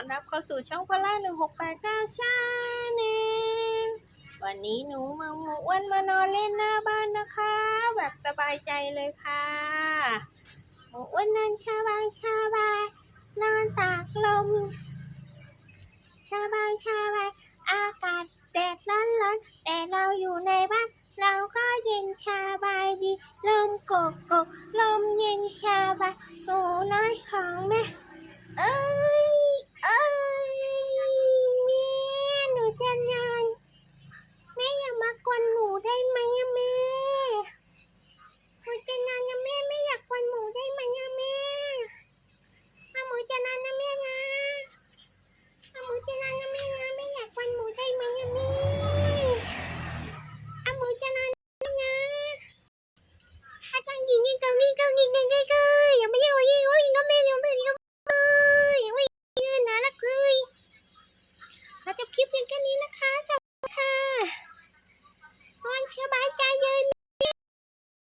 อนรับเข้าสู่ช่องพล่าหนึ่งหกแปดเก้าชาแนลวันนี้หนูมาหมูอ้วนมานอนเล่นหน้าบ้านนะคะ แบบสบายใจเลยค่ะหมูอ้วนนั่นสบายสบายนอนตากลมสบายสบายอากาศแดดร้อนร้อนแต่เราอยู่ในบ้านเราก็เย็นสบายดีลมโกกโกลมเย็นสบายหนูน้อยของแม่ งิกเกางิกเด็กเด็กเอ้ยอย่าไม่เยอะยิ่งโอ้ยก็ไม่เยอะไม่เยอะเอ้ยโอ้ยยยนนะนักเลยขอจบคลิปเพียงแค่นี้นะคะ